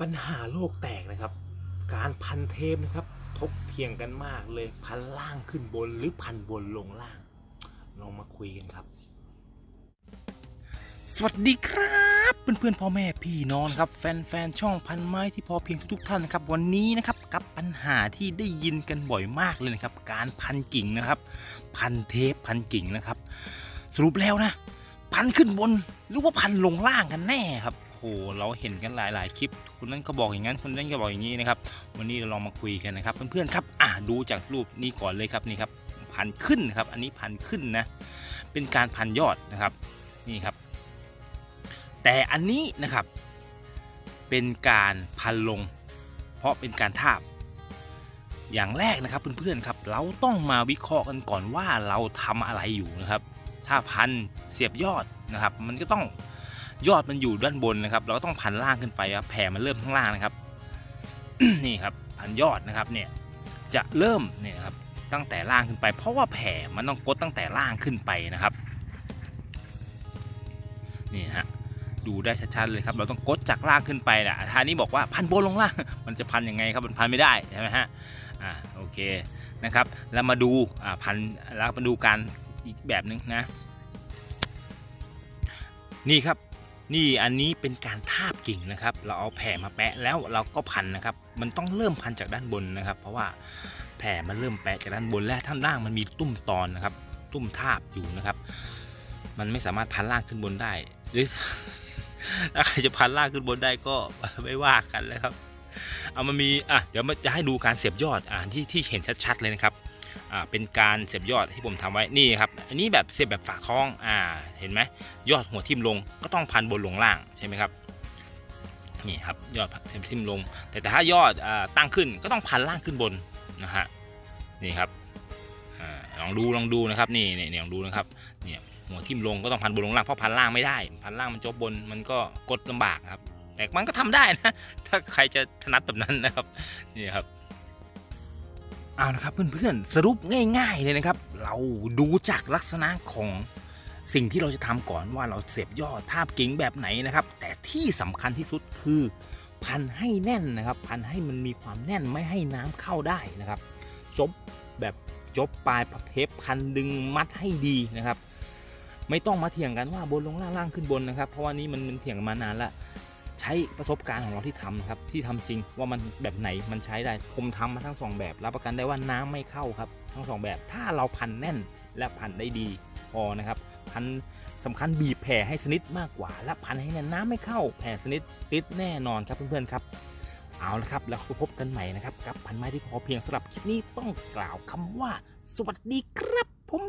ปัญหาโลกแตกนะครับ การพันเทปนะครับทกเถียงกันมากเลยพันล่างขึ้นบนหรือพันบนลงล่าง ลองมาคุยกันครับ สวัสดีครับเพื่อนๆพ่อแม่พี่น้องครับ แฟนๆช่องพันไม้ที่พอเพียงทุกๆท่านนะครับ วันนี้นะครับกับปัญหาที่ได้ยินกันบ่อยมากเลยนะครับ การพันกิ่งนะครับ พันเทปพันกิ่งนะครับ สรุปแล้วนะ พันขึ้นบนหรือว่าพันลงล่างกันแน่ครับโหเราเห็นกันหลาย ๆ คลิปคนนั้นก็บอกอย่างนั้นคนนั้นก็บอกอย่างนี้นะครับ วันนี้เราลองมาคุยกันนะครับ เพื่อน ๆ ครับอะดูจากรูปนี้ก่อนเลยครับนี่ครับพันขึ้นครับ อันนี้พันขึ้นนะ เป็นการพันยอดนะครับนี่ครับ แต่อันนี้นะครับ เป็นการพันลง เพราะเป็นการทาบอย่างแรกนะครับเพื่อนๆครับเราต้องมาวิเคราะห์กันก่อนว่าเราทำอะไรอยู่นะครับ ถ้าพันเสียบยอดนะครับ มันก็ต้อง ยอดมันอยู่ด้านบนนะครับ เราก็ต้องพันล่างขึ้นไปครับแผ่มันเริ่มข้างล่างนะครับ นี่ครับพันยอดนะครับเนี่ยจะเริ่มเนี่ยครับตั้งแต่ล่างขึ้นไป เพราะว่าแผ่มันต้องกดตั้งแต่ล่างขึ้นไปนะครับนี่ฮะดูได้ชัดๆเลยครับ เราต้องกดจากล่างขึ้นไปนะท่านี้บอกว่าพันบนลงล่าง มันจะพันยังไงครับ มันพันไม่ได้ใช่ไหมฮะ อ่า โอเค นะครับ แล้วมาดู อ่า พัน แล้วมาดูการอีกแบบหนึ่งนะ นี่ครับ นี่อันนี้เป็นการทาบกิ่งนะครับ เราเอาแผ่มาแปะแล้วเราก็พันนะครับ มันต้องเริ่มพันจากด้านบนนะครับ เพราะว่าแผ่มันเริ่มแปะจากด้านบนและท่านล่างมันมีตุ้มตอนนะครับ ตุ้มทาบอยู่นะครับ มันไม่สามารถพันล่างขึ้นบนได้ หรือถ้าใครจะพันล่างขึ้นบนได้ก็ไม่ว่ากันเลยครับ เอามันมีอะเดี๋ยวมาจะให้ดูการเสียบยอดอ่าที่ที่เห็นชัดๆเลยนะครับ อ่าเป็นการเสียบยอดที่ผมทำไว้นี่ครับ อันนี้แบบเสียบแบบฝาคล้องอ่าเห็นไหมยอดหัวทิ่มลงก็ต้องพันบนลงล่างใช่ไหมครับนี่ครับยอดเสียบทิ่มลง แต่ถ้ายอดอ่าตั้งขึ้นก็ต้องพันล่างขึ้นบนนะฮะนี่ครับอลองดูลองดูนะครับนี่นี่ลองดูนะครับเนี่ยหัวทิ่มลงก็ต้องพันบนลงล่างเพราะพันล่างไม่ได้ พันล่างมันจบบนมันก็กดลำบากครับ แต่มันก็ทำได้นะ ถ้าใครจะถนัดแบบนั้นนะครับนี่ครับ เอานะครับเพื่อนๆสรุปง่ายๆเลยนะครับ เราดูจากลักษณะของสิ่งที่เราจะทำก่อนว่าเราเสียบยอดทาบกิ่งแบบไหนนะครับ แต่ที่สำคัญที่สุดคือ พันให้แน่นนะครับ พันให้มันมีความแน่นไม่ให้น้ำเข้าได้นะครับ จบแบบจบปลายเทปพันดึงมัดให้ดีนะครับ ไม่ต้องมาเถียงกันว่าบนลงล่างล่างขึ้นบนนะครับ เพราะว่านี้มันมันเถียงมานานละ ใช้ประสบการณ์ของเราที่ทำนะครับที่ทำจริงว่ามันแบบไหนมันใช้ได้ผมทำมาทั้งสองแบบ รับประกันได้ว่าน้ำไม่เข้าครับ ทั้งสองแบบ ถ้าเราพันแน่นและพันได้ดีพอนะครับพันสำคัญบีบแผ่ให้สนิทมากกว่า และพันให้แน่นน้ำไม่เข้าแผ่สนิทติดแน่นอนครับเพื่อนๆครับเอาละครับ แล้วพบกันใหม่นะครับ กับพันไม้ที่พอเพียงสำหรับคลิปนี้ต้องกล่าวคำว่า สวัสดีครับผม